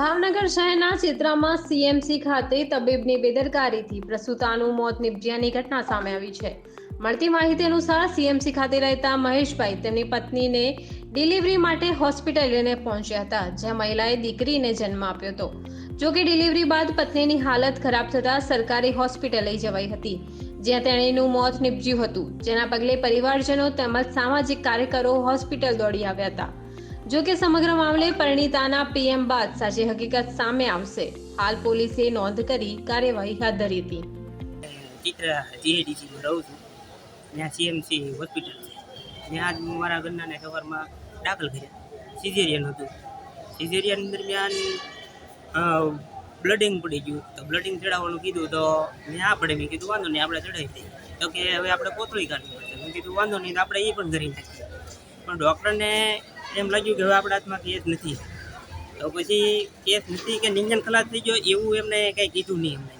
ભાવનગર શહેરના ચિત્રામાં સીએમસી ખાતે તબીબની બેદરકારીથી પ્રસૂતાનું મોત નિપજ્યાની ઘટના સામે આવી છે. મળતી માહિતી અનુસાર સીએમસી ખાતે રહેતા મહેશભાઈ તેમની પત્નીને ડિલિવરી માટે હોસ્પિટલ લઈને પહોંચ્યા હતા, જ્યાં મહિલાએ દીકરીને જન્મ આપ્યો હતો. જો કે ડિલિવરી બાદ પત્નીની હાલત ખરાબ થતાં સરકારી હોસ્પિટલ લઈ જવાઈ હતી, જ્યાં તેણીનું મોત નિપજ્યું હતું. જેના પગલે પરિવારજનો તેમજ સામાજિક કાર્યકરો હોસ્પિટલ દોડી આવ્યા હતા. જો કે સમગ્ર મામલે પરિણીતાના પીએમ બાદ સાચી હકીકત સામે આવશે. હાલ પોલીસે નોંધ કરી કાર્યવાહી હાથ ધરી હતી. ચિત્ર જીએડીસીમાં રહું છું. ત્યાં સીએમસી હોસ્પિટલ છે. ત્યાં જ મારા ઘરનાને સવારમાં દાખલ કર્યા. સિઝેરિયન હતું. સિઝેરિયન દરમિયાન બ્લડિંગ પડી ગયું. તો બ્લડિંગ ચડાવવાનું કીધું તો મેં આ પડે. મેં કીધું, વાંધો નહીં, આપણે ચડાવી દઈએ. તો કે, હવે આપણે કોથળી કાઢવી પડશે. મેં કીધું, વાંધો નહીં, તો આપણે એ પણ કરી નાખીએ. પણ ડૉક્ટરને એમ લાગ્યું કે હવે આપણા હાથમાં કેસ નથી. તો પછી કેસ નથી કે નિંજન ખલાસ થઈ ગયો એવું એમને કંઈ કીધું નહીં એમને.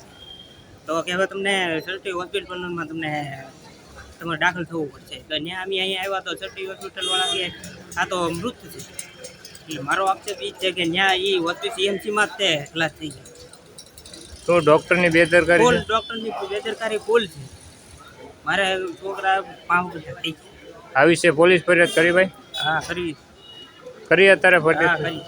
તો કે હવે તમને સરટી હોસ્પિટલમાં તમને તમારે દાખલ થવું પડશે. તો ત્યાં અમે અહીંયા આવ્યા તો સરટી હોસ્પિટલવાળા કે આ તો મૃત છે. એટલે મારો આક્ષેપ એ જ છે કે ત્યાં એ હોસ્પિટલ સીએમસીમાં જ તે ખલાસ થઈ ગયો. તો ડૉક્ટરની બેદરકારી ફૂલ ડૉક્ટરની બેદરકારી ફૂલ છે. મારે છોકરા પાંચ થઈ ગયા. આ વિશે પોલીસ ફરિયાદ કરી ભાઈ? હા કરી કરી અત્યારે કરી